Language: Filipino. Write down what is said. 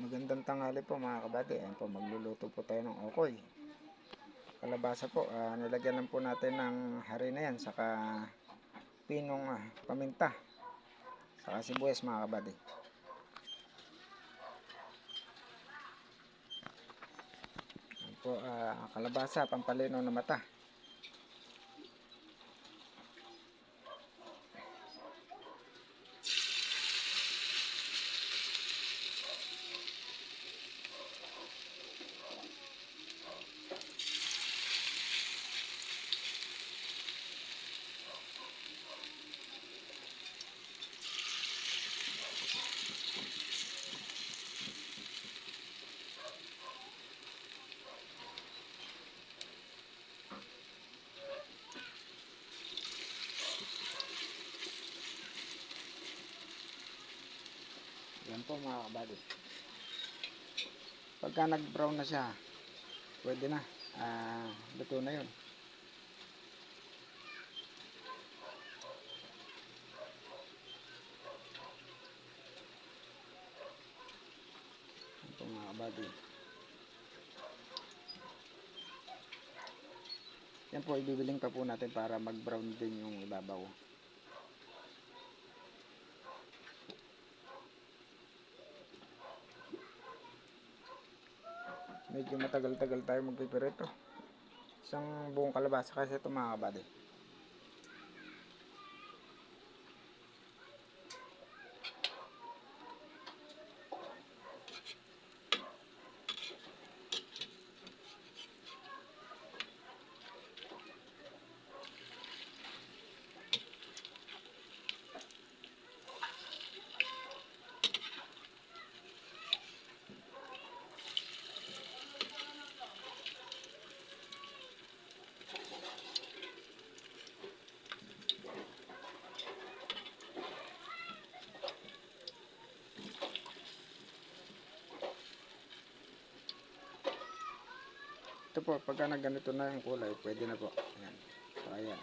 Magandang tanghali po mga kabady. Ayan po, magluluto po tayo ng okoy. Kalabasa po, ah, nilagyan lang po natin ng harina yan, saka pinong ah, paminta, saka sibuyas mga kabady. Ayan po, ah, kalabasa, pampalino na mata. Yan po mga kabady. Pagka nag-brown na siya, pwede na. Ah, luto na yun. Yan po mga kabady. Yan po, ibibiling pa po natin para mag-brown din yung ibabaw. Medyo matagal-tagal tayo magpipirito. Isang buong kalabasa kasi ito mga kabady. Ito po, pagka nagganito na yung kulay, pwede na po. Ayan. So, ayan.